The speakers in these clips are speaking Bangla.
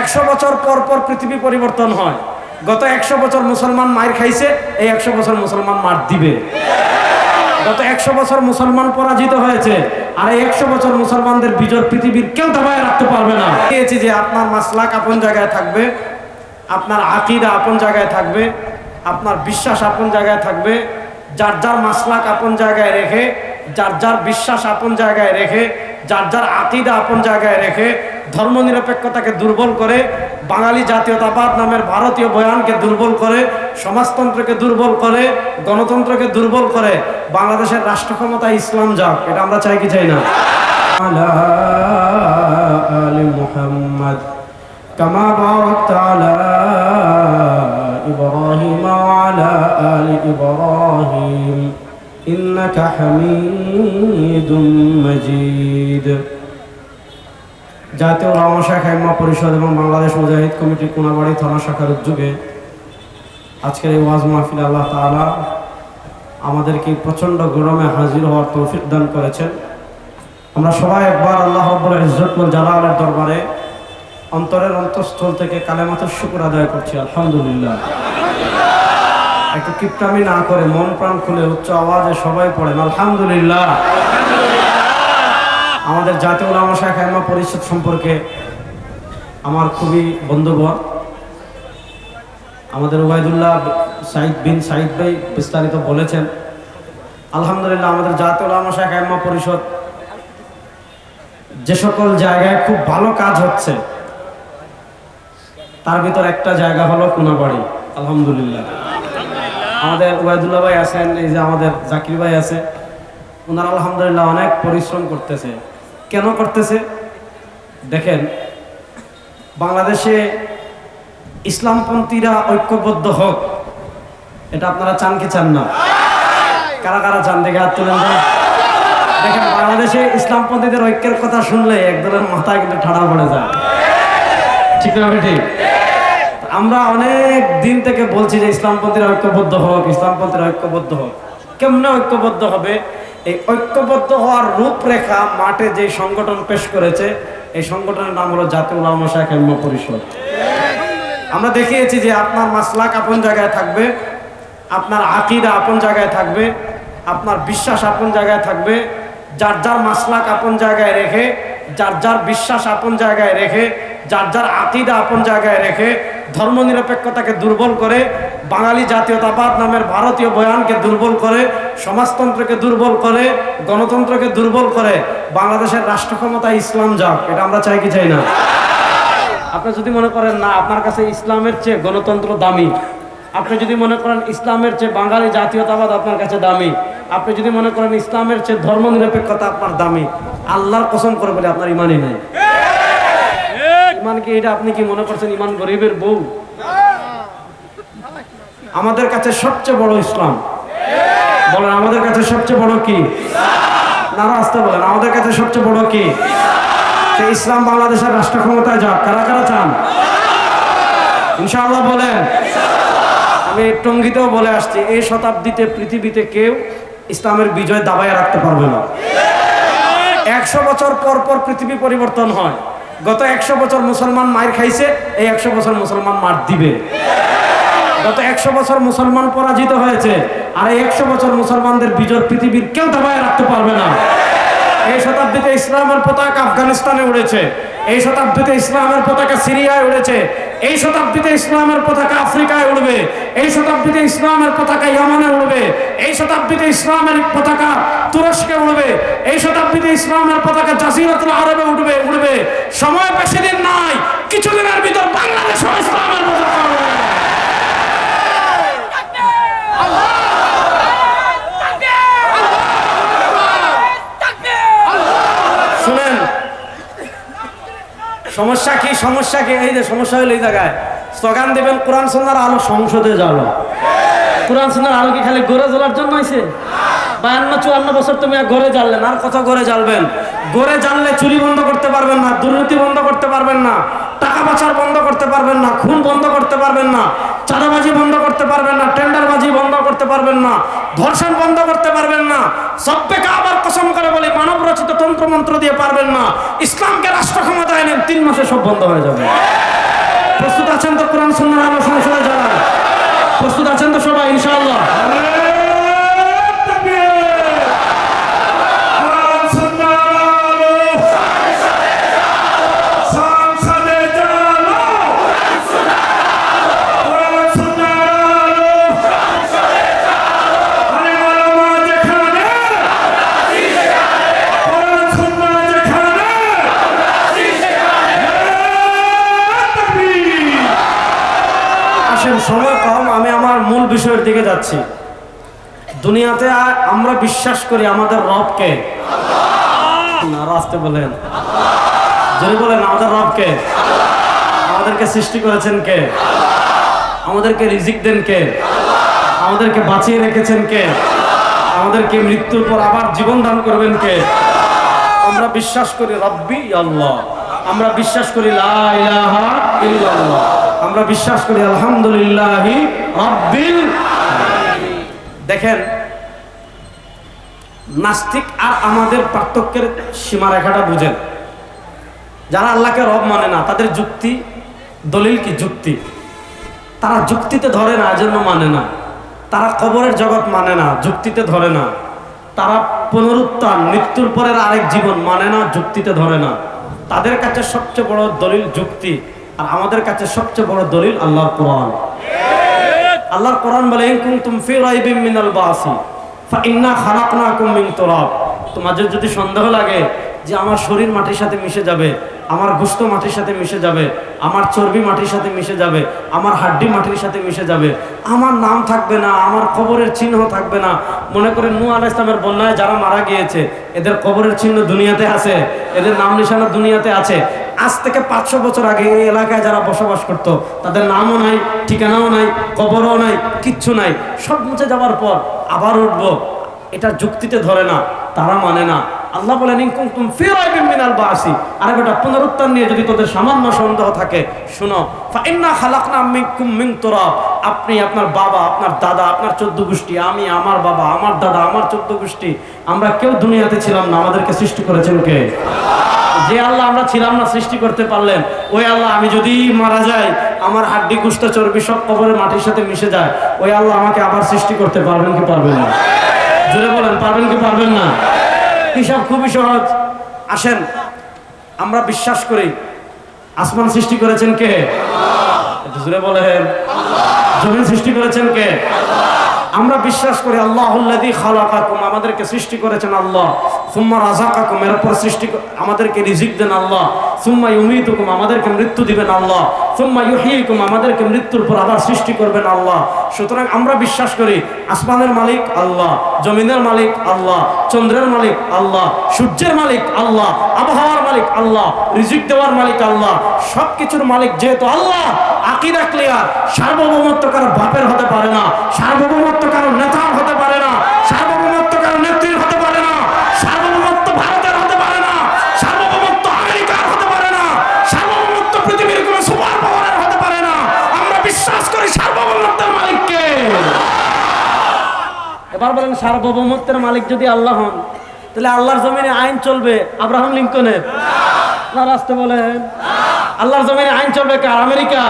একশো বছর পর পর পৃথিবী পরিবর্তন হয়। গত একশো বছর মুসলমান মার খাইছে, এই একশো বছর মুসলমান মার দিবে। গত একশো বছর মুসলমান পরাজিত হয়েছে, আর একশো বছর মুসলমানদের বিজয় পৃথিবীর কেউ দাবায় রাখতে পারবে না। পেয়েছি যে আপনার মাসলাক আপন জায়গায় থাকবে, আপনার আকিদা আপন জায়গায় থাকবে, আপনার বিশ্বাস আপন জায়গায় থাকবে, যার যার মাসলাক আপন জায়গায় রেখে, যার যার বিশ্বাস আপন জায়গায় রেখে যার যার আকিদা আপন জায়গায় রেখে ধর্মনিরপেক্ষতাকে দুর্বল করে, বাঙালি জাতীয়তাবাদ নামের ভারতীয় বয়ানকে দুর্বল করে, সমাজতন্ত্রকে দুর্বল করে, গণতন্ত্রকে দুর্বল করে, বাংলাদেশের রাষ্ট্র ক্ষমতা ইসলাম যাক, এটা আমরা চাই কি চাই না? আলা ইব্রাহিম আলা আলি ইব্রাহিম। إنك حميد مجيد জাতীয় রামা শাখা ইম্মা পরিষদ এবং বাংলাদেশ মুজাহিদ কমিটি কোনাবাড়ি থানা শাখার উদ্যোগে আজকের এই ওয়াজ মাহফিল আল্লাহ তাআলা আমাদেরকে প্রচণ্ড গরমে হাজির হওয়ার তৌফিক দান করেছেন আমরা সবাই একবার আল্লাহ রব্বুল ইজ্জতুল জালালের দরবারে অন্তরের অন্তঃস্থল থেকে কালেমাতের শুকর আদায় করছি আলহামদুলিল্লাহ একটু কিপটামি না করে মন প্রাণ খুলে উচ্চ আওয়াজে সবাই পড়েন, আলহামদুলিল্লাহ। আমাদের জাতীয় উলামা শাখা ইমাম পরিষদ সম্পর্কে আমার খুবই বন্ধুবর। আমাদের ওবায়দুল্লাহ সাইদ বিন সাইদ ভাই বিস্তারিত বলেছেন, আলহামদুলিল্লাহ আমাদের জাতীয় উলামা শাখা ইমাম পরিষদ যে সকল জায়গায় খুব ভালো কাজ হচ্ছে, তার ভিতর একটা জায়গা হলো কোনাবাড়ি, আলহামদুলিল্লাহ। আমাদের ওবায়দুল্লাহ ভাই আছেন, এই যে আমাদের জাকির ভাই আছে ওনারা আলহামদুলিল্লাহ অনেক পরিশ্রম করতেছে। কেন করতেছে? দেখেন, বাংলাদেশে ইসলামপন্থীরা ঐক্যবদ্ধ হোক, এটা আপনারা চান কি চান না? কারা কারা চান? দেখে হাত তুলেন দেখেন, বাংলাদেশে ইসলামপন্থীদের ঐক্যের কথা শুনলে একদলের মাথায় কিন্তু ঠাড়া পড়ে যায়। ঠিক না ঠিক? আমরা অনেক দিন থেকে বলছি যে ইসলামপন্থীরা ঐক্যবদ্ধ হোক, ইসলামপন্থীরা ঐক্যবদ্ধ হোক। কেমনে ঐক্যবদ্ধ হবে? এই ঐক্যবদ্ধ হওয়ার রূপরেখা মাঠে যে সংগঠন পেশ করেছে, এই সংগঠনের নাম হলো জাতীয় উলামা শাখা ইমাম পরিষদ। আমরা দেখিয়েছি যে আপনার মাসলাক আপন জায়গায় থাকবে, আপনার আকিদা আপন জায়গায় থাকবে, আপনার বিশ্বাস আপন জায়গায় থাকবে, যার যার মাসলাক আপন জায়গায় রেখে, যার যার বিশ্বাস আপন জায়গায় রেখে, যার যার আকিদা আপন জায়গায় রেখে ধর্মনিরপেক্ষতাকে দুর্বল করে, বাঙালি জাতীয়তাবাদ নামের ভারতীয় বয়ানকে দুর্বল করে, সমাজতন্ত্রকে দুর্বল করে, গণতন্ত্রকে দুর্বল করে, বাংলাদেশের রাষ্ট্র ক্ষমতা ইসলাম যাক, এটা আমরা চাই কি চাই না? আপনি যদি মনে করেন, না, আপনার কাছে ইসলামের চেয়ে গণতন্ত্র দামি। আপনি যদি মনে করেন, ইসলামের চেয়ে বাঙালি জাতীয়তাবাদ আপনার কাছে দামি। আপনি যদি মনে করেন, ইসলামের চেয়ে ধর্ম নিরপেক্ষতা আপনার দামি। আল্লাহর কসম করে বলে, আপনার ইমানই নাই। ইমান কি এটা আপনি কি মনে করছেন, ইমান গরিবের বউ? আমাদের কাছে সবচেয়ে বড় ইসলাম। বলেন, আমাদের কাছে সবচেয়ে বড় কি? নারা আসতে বলেন, আমাদের কাছে সবচেয়ে বড় কি? ইসলাম বাংলাদেশের রাষ্ট্র ক্ষমতায় যাক, কারা কারা চান? ইনশাআল্লাহ বলেন। আমি টঙ্গিতেও বলে আসছি, এই শতাব্দীতে পৃথিবীতে কেউ ইসলামের বিজয় দাবায় রাখতে পারবে না। একশো বছর পর পর পৃথিবী পরিবর্তন হয়। গত একশো বছর মুসলমান মায়ের খাইছে, এই একশো বছর মুসলমান মার দিবে। গত একশো বছর মুসলমান পরাজিত হয়েছে, আর এই একশো বছর মুসলমানদের বিজয় পৃথিবীর কেউ দাবায় রাখতে পারবে না। এই শতাব্দীতে ইসলামের পতাকা আফগানিস্তানে উড়েছে। এই শতাব্দীতে ইসলামের পতাকা সিরিয়ায় উড়েছে। এই শতাব্দীতে ইসলামের পতাকা আফ্রিকায় উড়বে। এই শতাব্দীতে ইসলামের পতাকা ইয়ামানে উড়বে। এই শতাব্দীতে ইসলামের পতাকা তুরস্কে উড়বে। এই শতাব্দীতে ইসলামের পতাকা জাসিরাতুল আরবে উঠবে উড়বে। সময় বেশি দিন নাই কিছুদিনের ভিতর বাংলাদেশও ইসলামের পতাকা উড়বে শুনেন সমস্যা কি সমস্যা কি? এই যে সমস্যা হলো এই জায়গায়। স্লোগান দেবেন, কোরআন সন্ন্যার আলো সংসদে যাব কোরআন সন্ন্যার আলো কি খালি গড়ে জ্বলার জন্য হয়েছে বায়ান্ন, চুয়ান্ন বছর তুমি আর গড়ে জ্বাললেন আর কত ঘরে জ্বালবেন? ঘরে জ্বাললে চুরি বন্ধ করতে পারবেন না, দুর্নীতি বন্ধ করতে পারবেন না। টাকা পাচার বন্ধ করতে পারবেন না, খুন বন্ধ করতে পারবেন না, চাঁদাবাজি বন্ধ করতে পারবেন না, টেন্ডারবাজি বন্ধ করতে পারবেন না, ধর্ষণ বন্ধ করতে পারবেন না সব্যকে আবার কসম করে বলি মানব রচিত তন্ত্র মন্ত্র দিয়ে পারবেন না, ইসলামকে রাষ্ট্র ক্ষমতায় নেন তিন মাসে সব বন্ধ হয়ে যাবে। প্রস্তুত আছেন তো কোরআন সুন্দর আলো সংসদে যারা প্রস্তুত আছেন তো সবাই ইনশাআল্লাহ আসেন সময় কম আমি আমার মূল বিষয়ের দিকে যাচ্ছি। দুনিয়াতে আমরা বিশ্বাস করি আমাদের রবকে। না বলেন যদি বলেন, আমাদের রবকে? আমাদেরকে সৃষ্টি করেছেন কে? আমাদেরকে রিজিক দেন কে? আমাদেরকে বাঁচিয়ে রেখেছেন কে? আমাদেরকে মৃত্যুর পর আবার জীবন দান করবেন কে? আমরা বিশ্বাস করি, রব্বি আল্লাহ। আমরা বিশ্বাস করি, লা ইলাহা ইল্লাল্লাহ আমরা বিশ্বাস করি, আলহামদুলিল্লাহি দেখেন, নাস্তিক আর আমাদের পার্থক্যের সীমারেখাটা বুঝেন। যারা আল্লাহকে রব মানে না, তাদের যুক্তি, দলিল কি যুক্তি? তারা যুক্তিতে ধরে না, এজন্য মানে না। তারা কবরের জগৎ মানে না, যুক্তিতে ধরে না। তারা পুনরুত্থান, মৃত্যুর পরের আরেক জীবন মানে না, যুক্তিতে ধরে না। তাদের কাছে সবচেয়ে বড় দলিল যুক্তি। আর আমাদের কাছে সবচেয়ে বড় দলিল আল্লাহর কোরআন। আল্লাহর কোরআন বলে কুনতুম ফি রাইবিম মিনাল বাসি, ফা ইন্না মিন তুরাব। তোমাদের যদি সন্দেহ লাগে যে আমার শরীর মাটির সাথে মিশে যাবে, আমার গোস্ত মাটির সাথে মিশে যাবে, আমার চর্বি মাটির সাথে মিশে যাবে, আমার হাড্ডি মাটির সাথে মিশে যাবে, আমার নাম থাকবে না, আমার কবরের চিহ্ন থাকবে না, মনে করেন নু আলাইহিস ইসলামের বন্যায় যারা মারা গিয়েছে, এদের কবরের চিহ্ন দুনিয়াতে আছে, এদের নাম নিশানা দুনিয়াতে আছে আজ থেকে পাঁচশো বছর আগে এই এলাকায় যারা বসবাস করত, তাদের নামও নাই, ঠিকানাও নাই, কবরও নাই, কিচ্ছু নাই। সব মুছে যাওয়ার পর আবার উঠবো। এটা যুক্তিতে ধরে না, তারা মানে না। আল্লাহ বলেন ইনকুম তুম ফিরাইবিন মিনাল বাসি। আরে বেটা পুনরুত্থান নিয়ে যদি তোদের সামান্য সন্দেহ থাকে, শুনো, ফাইন্না খালাকনা মিনকুম মিন তুরাব। আপনি আপনার বাবা, আপনার দাদা, আপনার চোদ্দ গোষ্ঠী, আমি, আমার বাবা, আমার দাদা, আমার চোদ্দ গোষ্ঠী, আমরা কেউ দুনিয়াতে ছিলাম না, আমাদেরকে সৃষ্টি করেছেন কে? যে আল্লাহ আমরা ছিলাম না সৃষ্টি করতে পারলেন, ওই আল্লাহ আমি যদি মারা যাই, আমার হাড্ডি কুস্তা চর্বি সব কবরের মাটির সাথে মিশে যায়, ওই আল্লাহ আমাকে আবার সৃষ্টি করতে পারবেন কি পারবেন না? জোরে বলেন, পারবেন কি পারবেন না? হিসাব খুবই সহজ। আসেন, আমরা বিশ্বাস করি, আসমান সৃষ্টি করেছেন কে? জোরে বলেন। জমিন সৃষ্টি করেছেন কে? আমরা বিশ্বাস করি আল্লাহ আমাদেরকে সৃষ্টি করেছেন আল্লাহ। সুম্মা রাজাকাকুম এর উপর সৃষ্টি আমাদেরকে রিজিক দেন আল্লাহ। সুম্মা ইউমিতুকুম, আমাদেরকে মৃত্যু দিবেন আল্লাহ। সুম্মা ইউহিকুম, আমাদেরকে মৃত্যুর পর আবার সৃষ্টি করবেন আল্লাহ। সুতরাং আমরা বিশ্বাস করি, আসমানের মালিক আল্লাহ, জমিনের মালিক আল্লাহ, চন্দ্রের মালিক আল্লাহ, সূর্যের মালিক আল্লাহ, আবহাওয়ার মালিক আল্লাহ, রিজিক দেওয়ার মালিক আল্লাহ। সব কিছুর মালিক যেহেতু আল্লাহ, আকিদা ক্লিয়ার সার্বভৌমত্ব কারও বাপের হতে পারে না, সার্বভৌমত্ব কারও সার্বভৌমত্বের মালিক যদি আল্লাহ হন, তাহলে আল্লাহর জমিনে আইন চলবে আব্রাহাম লিঙ্কনের। না রাস্তে বলেন, আল্লাহর জমিনে আইন চলবে কার? আমেরিকা।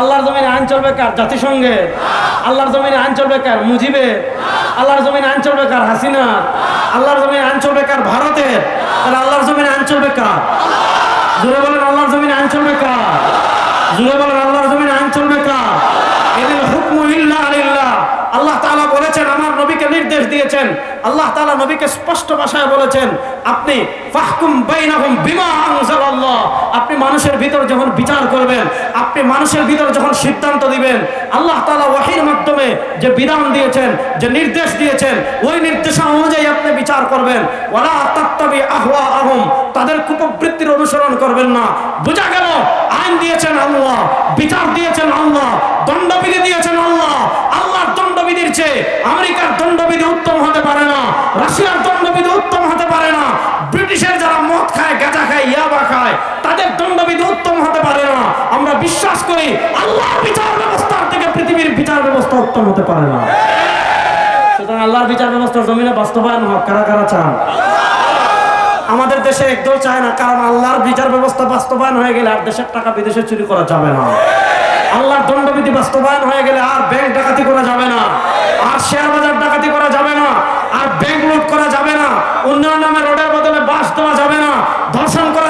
আল্লাহর জমিনে আইন চলবে কার? জাতিসংঘের আল্লাহর জমিনে আইন চলবে কার? মুজিবের আল্লাহর জমিনে আইন চলবে কার? হাসিনা। আল্লাহর জমিনে আইন চলবে কার? ভারতের তাহলে আল্লাহর জমিনে আইন চলবে কার? জুড়ে বলেন, আল্লাহর জমিনে আইন চলবে কার? জুড়ে বলেন, আল্লাহর জমিনে আইন চলবে কার এদিন হুকমু ইল্লা আলিল্লাহ আল্লাহ তাআলা বলেছেন আমার নবীকে নির্দেশ দিয়েছেন। আল্লাহ তাআলা নবীকে স্পষ্ট ভাষায় বলেছেন, আপনি ফাহকুম বাইনাহুম বিমা আপনি মানুষের ভিতর যখন বিচার করবেন, আপনি মানুষের ভিতর যখন সিদ্ধান্ত দিবেন, আল্লাহ তাআলা ওয়াহির মাধ্যমে যে বিধান দিয়েছেন, যে নির্দেশ দিয়েছেন, ওই নির্দেশনা অনুযায়ী আপনি বিচার করবেন। ওয়ালা তাত্তাবি আহওয়া আহম তাদের কুপবৃত্তির অনুসরণ করবেন না। বোঝা গেল, আইন দিয়েছেন আল্লাহ, বিচার দিয়েছেন আল্লাহ, দণ্ডবিধি দিয়েছেন আল্লাহ আল্লাহর চেয়ে আমেরিকার দণ্ডবিধি উত্তম হতে পারে না, রাশিয়ার দণ্ডবিধি উত্তম হতে পারে না, ব্রিটিশের যারা মদ খায়, গাঁজা খায়, ইয়াবা খায়, তাদের দণ্ডবিধি উত্তম হতে পারে না। আমরা বিশ্বাস করি আল্লাহর বিচার ব্যবস্থার থেকে পৃথিবীর বিচার ব্যবস্থা উত্তম হতে পারে না। সুতরাং আল্লাহর বিচার ব্যবস্থার জমিনে বাস্তবায়ন হোক, কারা কারা চান? আমাদের দেশে একদল চায় না, কারণ আল্লাহর বিচার ব্যবস্থা বাস্তবায়ন হয়ে গেলে আর দেশের টাকা বিদেশে চুরি করা যাবে না। আল্লাহর দণ্ডবিধি বাস্তবায়ন হয়ে গেলে আর ব্যাংক ডাকাতি করা যাবে না। আর শেয়ার বাজার ডাকাতি করা যাবে না, আর ব্যাংক লুট করা যাবে না, উন্নয়ন নামে রোডের বদলে বাস দেওয়া যাবে না, ধর্ষণ করা